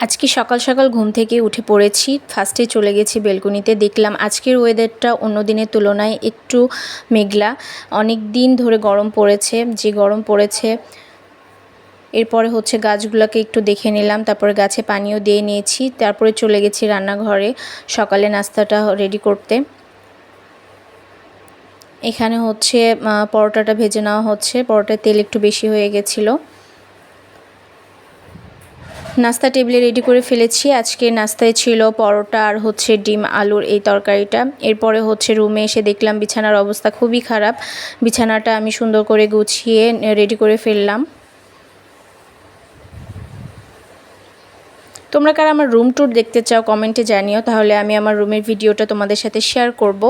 আজকে সকাল সকাল ঘুম থেকে উঠে পড়েছি। ফার্স্টে চলে গেছি বেলকনিতে। দেখলাম আজকের ওয়েদারটা অন্য দিনের তুলনায় একটু মেঘলা। অনেক দিন ধরে গরম পড়েছে। যে গরম পড়েছে, এরপরে হচ্ছে গাছগুলোকে একটু দেখে নিলাম। তারপরে গাছে পানিও দিয়ে নিয়েছি। তারপরে চলে গেছি রান্নাঘরে সকালে নাস্তাটা রেডি করতে। এখানে হচ্ছে পরোটাটা ভেজে নেওয়া হচ্ছে। পরোটার তেল একটু বেশি হয়ে গেছিল। নাস্তা টেবিলে রেডি করে ফেলেছি। আজকে নাস্তায় ছিল পরোটা আর হচ্ছে ডিম, আলুর এই তরকারিটা। এরপরে হচ্ছে রুমে এসে দেখলাম বিছানার অবস্থা খুবই খারাপ। বিছানাটা আমি সুন্দর করে গুছিয়ে রেডি করে ফেললাম। তোমরা কারা আমার রুম ট্যুর দেখতে চাও কমেন্টে জানিও, তাহলে আমি আমার রুমের ভিডিওটা তোমাদের সাথে শেয়ার করব।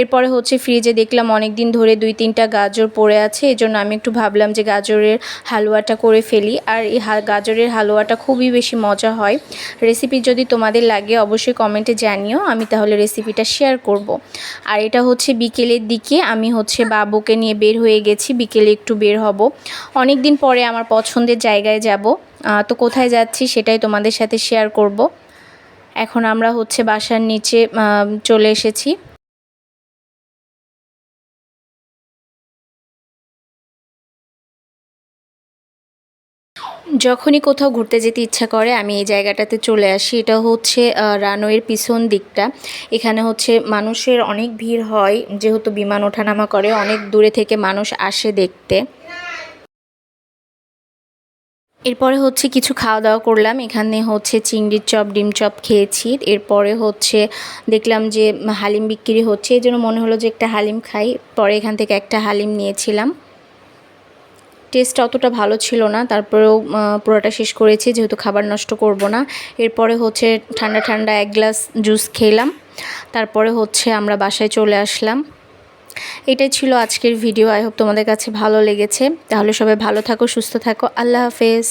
এরপরে হচ্ছে ফ্রিজে দেখলাম অনেক দিন ধরে দুই তিনটা গাজর পড়ে আছে এই জন্য আমি একটু ভাবলাম যে গাজরের হালুয়াটা করে ফেলি। আর এই গাজরের হালুয়াটা খুবই বেশি মজা হয়। রেসিপি যদি তোমাদের লাগে, অবশ্যই কমেন্টে জানিও, আমি তাহলে রেসিপিটা শেয়ার করব। আর এটা হচ্ছে বিকেলের দিকে, আমি হচ্ছে বাবুকে নিয়ে বের হয়ে গেছি, বিকেলে একটু বের হব। অনেক দিন পরে আমার পছন্দের জায়গায় যাব। তো কোথায় যাচ্ছি সেটাই তোমাদের সাথে শেয়ার করব। এখন আমরা হচ্ছে বাসার নিচে চলে এসেছি। যখনই কোথাও ঘুরতে যেতে ইচ্ছা করে, আমি এই জায়গাটাতে চলে আসি। এটা হচ্ছে রানওয়ের পিছন দিকটা। এখানে হচ্ছে মানুষের অনেক ভিড় হয়, যেহেতু বিমান ওঠানামা করে, অনেক দূরে থেকে মানুষ আসে দেখতে। এরপরে হচ্ছে কিছু খাওয়া দাওয়া করলাম। এখানে হচ্ছে চিংড়ির চপ, ডিম চপ খেয়েছি। এরপরে হচ্ছে দেখলাম যে হালিম বিক্রি হচ্ছে। এই জন্য মনে হলো যে একটা হালিম খাই। পরে এখান থেকে একটা হালিম নিয়েছিলাম। টেস্ট অতটা ভালো ছিল না। তারপরেও পুরোটা শেষ করেছি। যেহেতু খাবার নষ্ট করব না। এরপরে হচ্ছে ঠান্ডা ঠান্ডা এক গ্লাস জুস খেলাম। তারপরে হচ্ছে আমরা বাসায় চলে আসলাম। এটাই ছিল আজকের ভিডিও আই হোপ তোমাদের কাছে ভালো লেগেছে। তাহলে সবাই ভালো থাকো, সুস্থ থাকো। আল্লাহ হাফেজ।